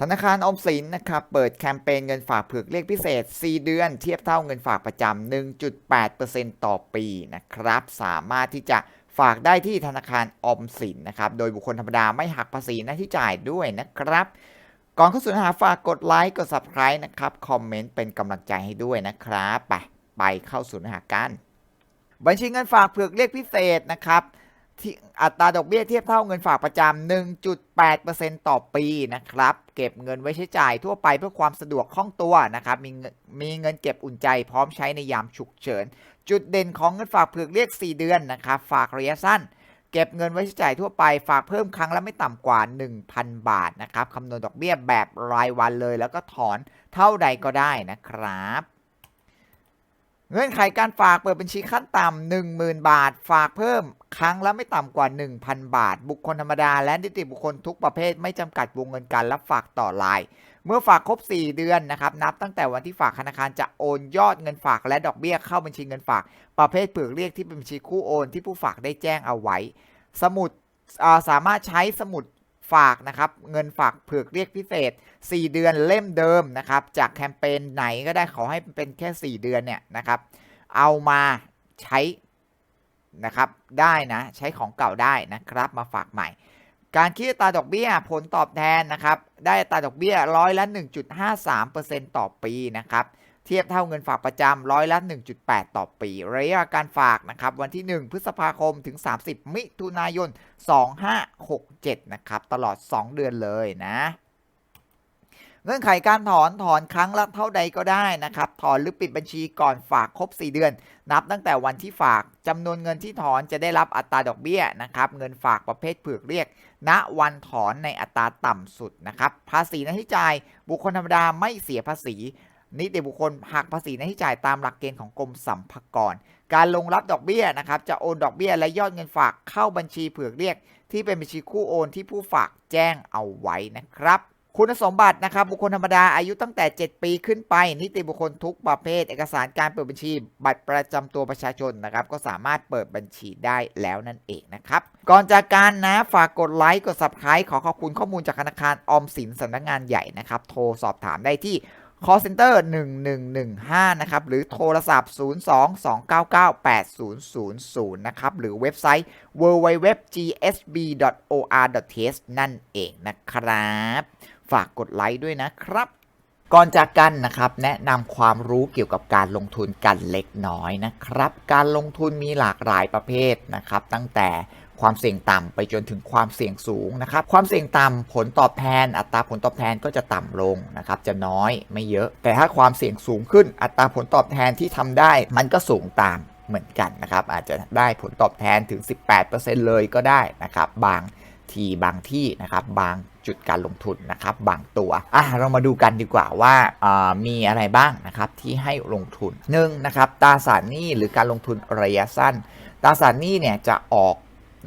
ธนาคารอมสินนะครับเปิดแคมเปญเงินฝากเผือกเรียกพิเศษ 4 เดือน เทียบเท่าเงินฝากประจำ 1.8%ต่อปีนะครับ สามารถที่จะฝากได้ที่ธนาคารอมสินนะครับ โดยบุคคลธรรมดาไม่หักภาษีหน้าที่จ่ายด้วยนะครับ ก่อนเข้าสู่เนื้อหาฝากกดไลค์กด Subscribe นะครับ คอมเมนต์เป็นกำลังใจให้ด้วยนะครับ ไปไปเข้าสู่หากัน บัญชีเงินฝากเผือกเรียกพิเศษนะครับ ที่อัตราดอกเบี้ยเทียบเท่าเงินฝากประจำ 1.8%ต่อปีนะครับ เก็บเงินไว้ใช้จ่ายทั่วไปเพื่อความสะดวกคล่องตัวนะครับ มีเงินมีเงินเก็บอุ่นใจพร้อมใช้ในยามฉุกเฉิน จุดเด่นของเงินฝากเผือกเรียก 4 เดือนนะครับ ฝากระยะสั้น เก็บเงินไว้ใช้จ่ายทั่วไป ฝากเพิ่มครั้งละไม่ต่ำกว่า 1,000 บาทนะครับ คำนวณดอกเบี้ยแบบรายวันเลย แล้วก็ถอนเท่าใดก็ได้นะครับ เงื่อนไขการฝากเปิดบัญชีขั้นต่ำ10,000 บาท ฝากเพิ่มครั้งละไม่ต่ำกว่า 1,000 บาท บุคคลธรรมดา และนิติบุคคลทุกประเภทไม่จำกัดวงเงินการรับฝากต่อราย เมื่อฝากครบ 4 เดือนนะครับ นับตั้งแต่วันที่ฝากธนาคารจะโอนยอดเงินฝากและดอกเบี้ยเข้าบัญชีเงินฝาก ประเภทเผือกเรียกที่เป็นบัญชีคู่โอนที่ผู้ฝากได้แจ้งเอาไว้ สมุดสามารถใช้สมุด ฝากนะครับเงินฝากเผือกเรียกพิเศษ 4 เดือนเล่มเดิมนะครับจากแคมเปญไหนก็ได้ขอให้เป็นแค่ 4 เดือนเนี่ยนะครับเอามาใช้นะครับได้นะใช้ของเก่าได้นะครับมาฝากใหม่ การคิดตาดอกเบี้ยผลตอบแทนนะครับได้ตาดอกเบี้ยร้อยละ 1.53%ต่อปีนะครับ เทียบเท่าเงินฝากประจำร้อยละ 1.8 ต่อปี ระยะการฝากนะครับวันที่ 1 พฤษภาคมถึง 30 มิถุนายน 2567 นะครับ ตลอด 2 เดือนเลยนะ เงื่อนไขการถอนถอนครั้งละเท่าใดก็ได้นะครับ ถอนหรือปิดบัญชีก่อนฝากครบ 4 เดือน นับตั้งแต่วันที่ฝากจำนวนเงินที่ถอนจะได้รับอัตราดอกเบี้ยนะครับเงินฝากประเภทเผือกเรียกณวันถอนในอัตราต่ำสุดนะครับ ภาษีหน้าที่จ่ายบุคคลธรรมดาไม่เสียภาษี นิติบุคคลหักภาษีหน้าที่จ่ายตามหลักเกณฑ์ของกรมสรรพากร การลงรับดอกเบี้ยนะครับจะโอนดอกเบี้ยและยอดเงินฝากเข้าบัญชีเผือกเรียก ที่เป็นบัญชีคู่โอนที่ผู้ฝากแจ้งเอาไว้นะครับคุณสมบัตินะครับบุคคลธรรมดาอายุตั้งแต่ 7 ปีขึ้นไป นิติบุคคลทุกประเภท เอกสารการเปิดบัญชี บัตรประจำตัวประชาชนนะครับ ก็สามารถเปิดบัญชีได้แล้วนั่นเองนะครับ ก่อนจากการนะฝากกดไลค์กด subscribe ขอขอบคุณข้อมูลจากธนาคารออมสินสำนักงานใหญ่นะครับ โทรสอบถามได้ที่ call center 1115 นะครับ หรือโทรศัพท์ 02-299-8000 นะครับ หรือเว็บไซต์ www.gsb.or.th นั่นเองนะครับ ฝากกดไลค์ด้วยนะครับ ก่อนจากกันนะครับ แนะนำความรู้เกี่ยวกับการลงทุนกันเล็กน้อยนะครับ การลงทุนมีหลากหลายประเภทนะครับ ตั้งแต่ ความเสี่ยงต่ำไปจนถึงความเสี่ยงสูงนะครับ ความเสี่ยงต่ำผลตอบแทน อัตราผลตอบแทนก็จะต่ำลงนะครับจะน้อยไม่เยอะ แต่ถ้าความเสี่ยงสูงขึ้นอัตราผลตอบแทนที่ทำได้ มันก็สูงตามเหมือนกันนะครับ อาจจะได้ผลตอบแทนถึง 18%เลยก็ได้นะครับ บางทีบางที่นะครับบางจุดการลงทุนนะครับ บางตัวอะเรามาดูกันดีกว่าว่าามีอะไรบ้างนะครับที่ให้ลงทุนหนึ่งนะครับตราสารหนี้หรือการลงทุนระยะสั้นตราสารหนี้เนี่ยจะออก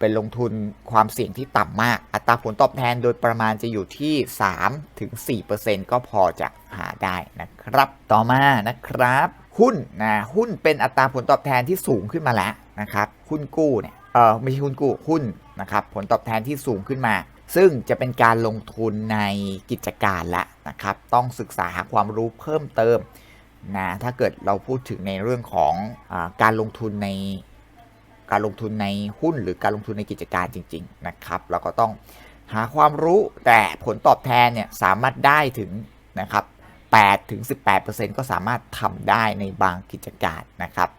เป็นลงทุนความเสี่ยงที่ต่ำมาก อัตราผลตอบแทนโดยประมาณจะอยู่ที่ 3-4%ก็พอจะหาได้นะครับ ต่อมานะครับ หุ้นนะหุ้นเป็นอัตราผลตอบแทนที่สูงขึ้นมาแล้วนะครับ หุ้นกู้เนี่ยเออไม่ใช่หุ้นกู้หุ้นนะครับผลตอบแทนที่สูงขึ้นมา ซึ่งจะเป็นการลงทุนในกิจการละนะครับ ต้องศึกษาหาความรู้เพิ่มเติมนะถ้าเกิดเราพูดถึงในเรื่องของอการลงทุนใน การลงทุนในหุ้นหรือการลงทุนในกิจการจริง ๆ นะครับเราก็ต้องหาความรู้แต่ผลตอบแทนเนี่ยสามารถได้ถึงนะครับ8ถึง18%ก็สามารถทำได้ในบางกิจการนะครับ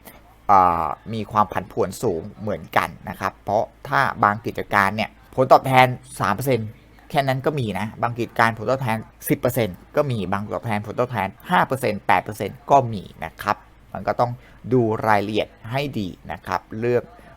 มีความผันผวนสูงเหมือนกันนะครับ เพราะถ้าบางกิจการเนี่ยผลตอบแทน 3%แค่นั้นก็มีนะ บางกิจการผลตอบแทน 10%ก็มีบางตอบแทนผลตอบแทน 5% 8%ก็มีนะครับ มันก็ต้องดูรายละเอียดให้ดีนะครับ เลือก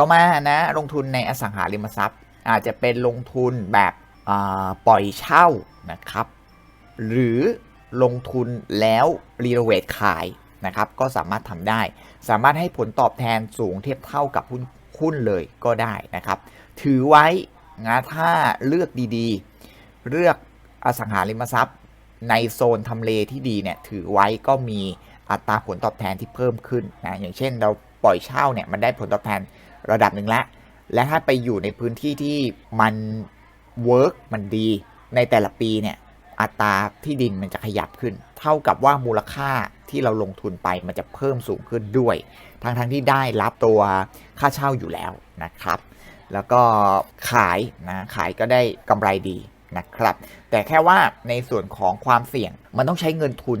ต่อมานะลงทุนในอสังหาริมทรัพย์ อาจจะเป็นลงทุนแบบปล่อยเช่านะครับ หรือลงทุนแล้วรีโนเวทขายนะครับก็สามารถทำได้ สามารถให้ผลตอบแทนสูงเทียบเท่ากับหุ้นหุ้นเลยก็ได้นะครับ ถือไว้นะถ้าเลือกดีๆ เลือกอสังหาริมทรัพย์ ในโซนทำเลที่ดีเนี่ยถือไว้ก็มีอัตราผลตอบแทนที่เพิ่มขึ้นนะอย่างเช่นเราปล่อยเช่าเนี่ยมันได้ผลตอบแทน ระดับหนึ่งแล้วและถ้าไปอยู่ในพื้นที่ที่มันเวิร์กมันดี ในแต่ละปีเนี่ยอัตราที่ดินมันจะขยับขึ้น เท่ากับว่ามูลค่าที่เราลงทุนไปมันจะเพิ่มสูงขึ้นด้วย ทั้งทั้งที่ได้รับตัวค่าเช่าอยู่แล้วนะครับ แล้วก็ขายนะขายก็ได้กำไรดีนะครับ แต่แค่ว่าในส่วนของความเสี่ยงมันต้องใช้เงินทุน